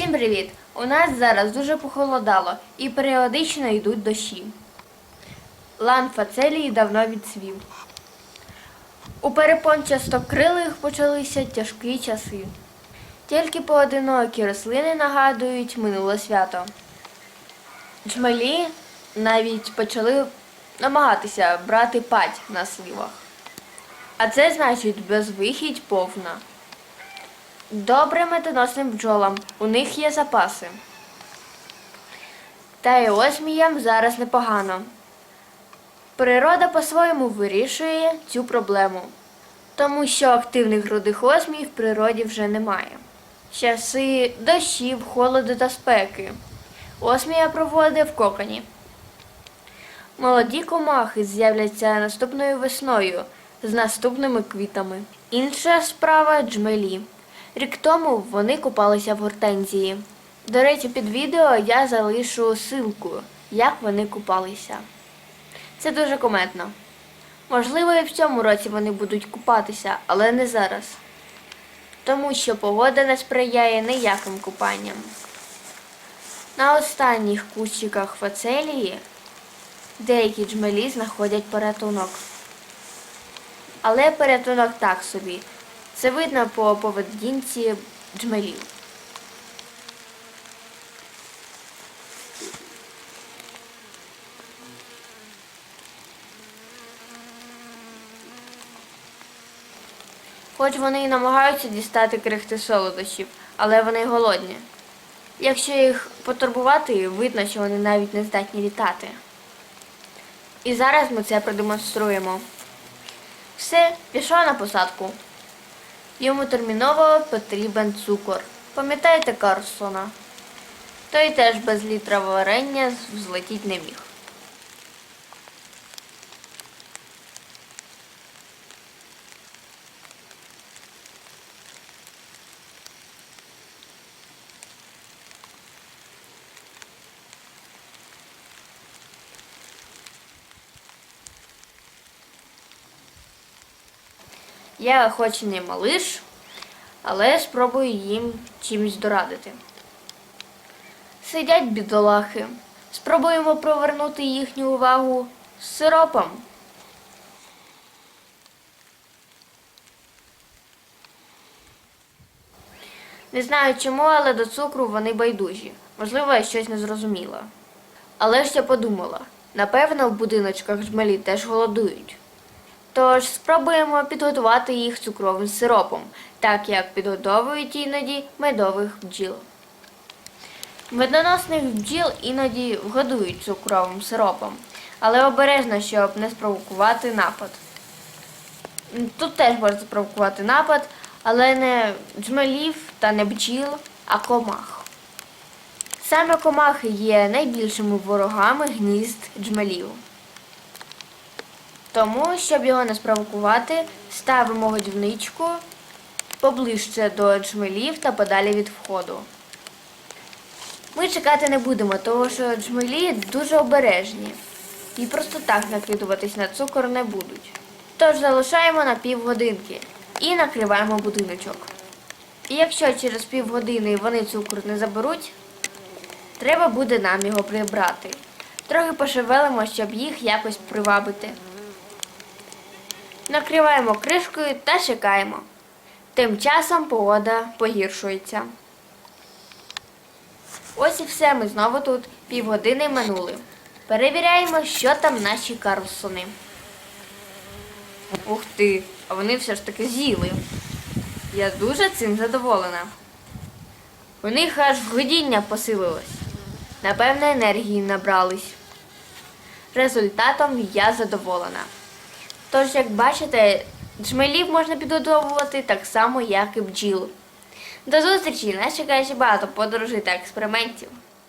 Всім привіт! У нас зараз дуже похолодало і періодично йдуть дощі. Лан фацелії давно відсвів. У перепончастокрилих почалися тяжкі часи. Тільки поодинокі рослини нагадують минуле свято. Джмелі навіть почали намагатися брати пать на сливах. А це значить безвихідь повна. Добрим медоносним бджолам у них є запаси. Та й осміям зараз непогано. Природа по-своєму вирішує цю проблему, тому що активних рудих осмій в природі вже немає. Часи дощів, холоду та спеки. Осмія проводить в коконі. Молоді комахи з'являться наступною весною з наступними квітами. Інша справа джмелі. Рік тому вони купалися в гортензії. До речі, під відео я залишу ссылку, як вони купалися. Це дуже кометно. Можливо, і в цьому році вони будуть купатися, але не зараз. Тому що погода не сприяє ніяким купанням. На останніх кущиках фацелії деякі джмелі знаходять порятунок. Але порятунок так собі. Це видно по поведінці джмелів. Хоч вони і намагаються дістати крихти солодощів, але вони голодні. Якщо їх потурбувати, видно, що вони навіть не здатні літати. І зараз ми це продемонструємо. Все, пішов на посадку. Йому терміново потрібен цукор. Пам'ятаєте Карлсона? Той теж без літра варення взлетіть не міг. Я хоч і не малиш, але спробую їм чимось дорадити. Сидять бідолахи. Спробуємо провернути їхню увагу з сиропом. Не знаю чому, але до цукру вони байдужі. Можливо, я щось не зрозуміла. Але ж я подумала, напевно, в будиночках жмелі теж голодують. Тож спробуємо підготувати їх цукровим сиропом, так як підготовують іноді медових бджіл. Медоносних бджіл іноді вгодують цукровим сиропом, але обережно, щоб не спровокувати напад. Тут теж можна спровокувати напад, але не джмелів та не бджіл, а комах. Саме комахи є найбільшими ворогами гнізд джмелів. Тому, щоб його не спровокувати, ставимо годівничку поближче до джмелів та подалі від входу. Ми чекати не будемо, тому що джмелі дуже обережні і просто так накидуватись на цукор не будуть. Тож залишаємо на півгодинки і накриваємо будиночок. І якщо через півгодини вони цукор не заберуть, треба буде нам його прибрати. Трохи пошевелимо, щоб їх якось привабити. Накриваємо кришкою та чекаємо. Тим часом погода погіршується. Ось і все, ми знову тут півгодини минули. Перевіряємо, що там наші Карлсони. Ух ти, а вони все ж таки з'їли. Я дуже цим задоволена. У них аж годіння посилилось. Напевно, енергії набрались. Результатом я задоволена. Тож, як бачите, джмелів можна підготовувати так само, як і бджіл. До зустрічі! Нас чекає ще багато подорожей та експериментів.